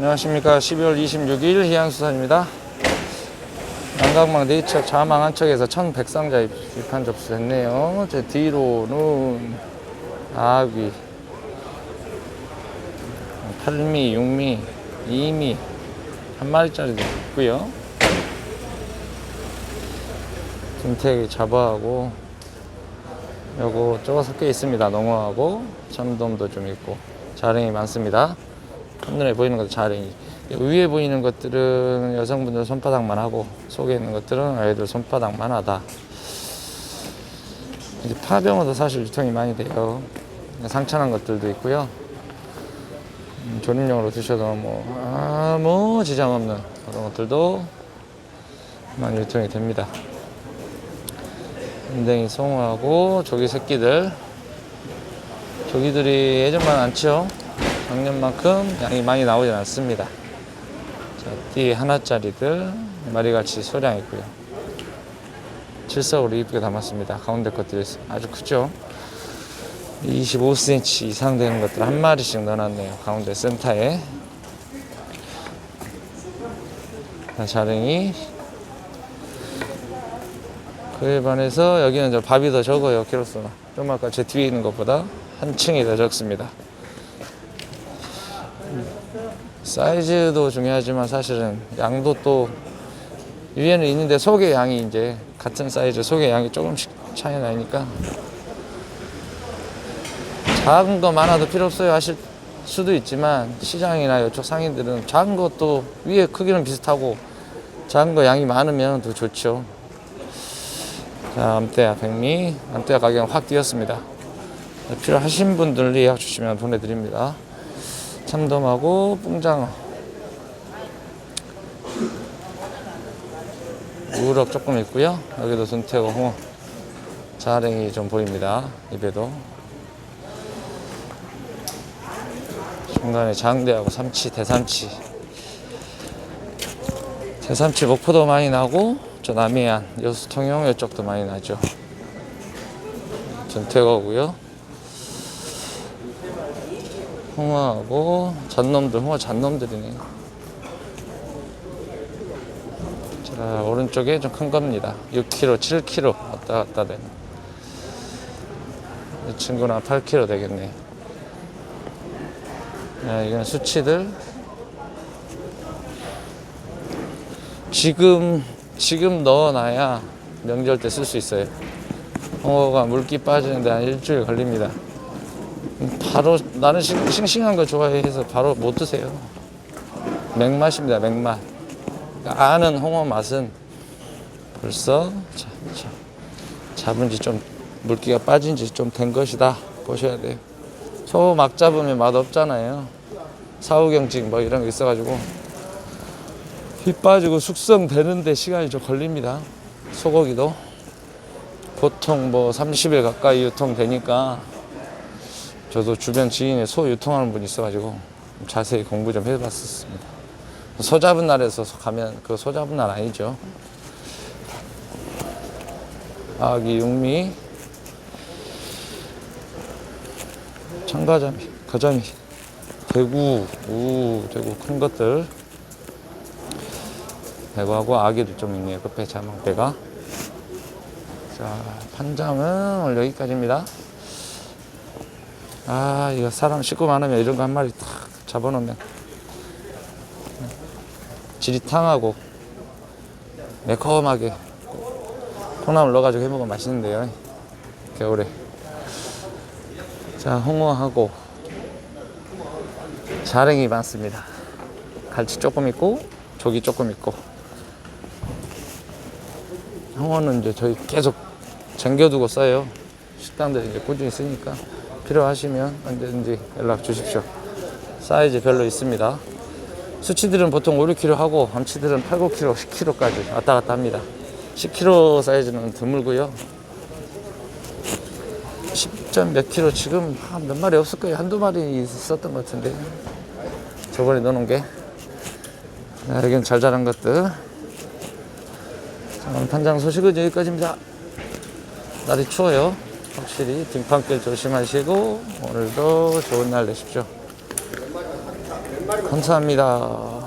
안녕하십니까. 12월 26일 희양수산입니다. 남강망 네이처 자망 한 척에서 1100상자 입판 접수했네요. 제 뒤로는 아귀. 팔미, 육미, 이미 한 마리짜리도 있고요. 김태기 잡아하고 요거 저거 섞여 있습니다. 농어하고 참돔도 좀 있고 자랭이 많습니다 한눈에 보이는 것도 자랭이 위에 보이는 것들은 여성분들 손바닥만 하고 속에 있는 것들은 아이들 손바닥만 하다. 이제 파병어도 사실 유통이 많이 돼요. 상처난 것들도 있고요. 음, 조림용으로 드셔도 뭐 아무 지장 없는 그런 것들도 많이 유통이 됩니다. 인댕이 송어하고 조기 새끼들. 조기들이 예전만 않죠 작년만큼 양이 많이 나오진 않습니다. 자, 띠 하나짜리들 마리같이 소량 있고요. 칠석으로 이쁘게 담았습니다. 가운데 것들이 아주 크죠? 25cm 이상 되는 것들 한 마리씩 넣어놨네요. 가운데 센터에. 자, 자랭이. 그에 반해서 여기는 저 밥이 더 적어요 키로수가. 좀 아까 제 뒤에 있는 것보다 한 층이 더 적습니다 사이즈도 중요하지만 사실은 양도 또 위에는 있는데 속의 양이 이제 같은 사이즈 속의 양이 조금씩 차이 나니까 작은 거 많아도 필요 없어요 하실 수도 있지만 시장이나 이쪽 상인들은 작은 것도 위에 크기는 비슷하고 작은 거 양이 많으면 더 좋죠. 자 암대야 백미. 암대야 가격은 확 뛰었습니다. 필요하신 분들 예약 주시면 보내드립니다 참돔하고 뽕장어. 우럭 조금 있고요. 여기도 순태고 홍어. 자랭이 좀 보입니다. 입에도. 중간에 장대하고 삼치 대삼치. 대삼치 목포도 많이 나고 저 남해안 여수 통영 이쪽도 많이 나죠. 전태거고요 홍어하고 잔놈들 홍어 잔놈들이네. 자 오른쪽에 좀 큰 겁니다. 6kg 7kg 왔다 갔다 되는. 이 친구는 8kg 되겠네. 자, 이건 수치들. 지금 지금 넣어놔야 명절 때 쓸 수 있어요. 홍어가 물기 빠지는데 한 일주일 걸립니다 바로 나는 싱- 싱싱한 거 좋아해서 바로 못 드세요. 맥맛입니다. 맥맛. 그러니까 아는 홍어 맛은 벌써 자, 자, 잡은 지 좀 물기가 빠진 지 좀 된 것이다 보셔야 돼요. 소 막 잡으면 맛 없잖아요. 사후경직 뭐 이런 거 있어가지고 피 빠지고 숙성되는데 시간이 좀 걸립니다. 소고기도 보통 뭐 30일 가까이 유통되니까 저도 주변 지인에 소 유통하는 분이 있어가지고 자세히 공부 좀 해봤었습니다. 소 잡은 날에서 가면 그 소 잡은 날 아니죠. 아기 육미, 청가자미, 거자미, 대구, 우, 대구 큰 것들. 대구하고 아기도 좀 있네요. 끝에 자망대가. 자, 판장은 오늘 여기까지입니다. 아 이거 사람 식구 많으면 이런 거 한 마리 탁 잡아놓으면. 지리탕하고 매콤하게 콩나물 넣어가지고 해먹으면 맛있는데요. 겨울에. 자 홍어하고 자랭이 많습니다. 갈치 조금 있고 조기 조금 있고. 홍어는 이제 저희 계속 쟁겨두고 써요. 식당들이 이제 꾸준히 쓰니까 필요하시면 언제든지 연락 주십시오. 사이즈 별로 있습니다. 수치들은 보통 5, 6kg 하고 암치들은 8, 9kg, 10kg까지 왔다 갔다 합니다. 10kg 사이즈는 드물고요. 10점 몇 킬로 지금 한몇 마리 없을 거예요. 한두 마리 있었던 것 같은데. 저번에 넣어놓은 게. 자, 여기는 잘 자란 것들. 자, 오늘 판장 소식은 여기까지입니다. 날이 추워요. 확실히 등판길 조심하시고 오늘도 좋은 날 되십시오. 감사합니다.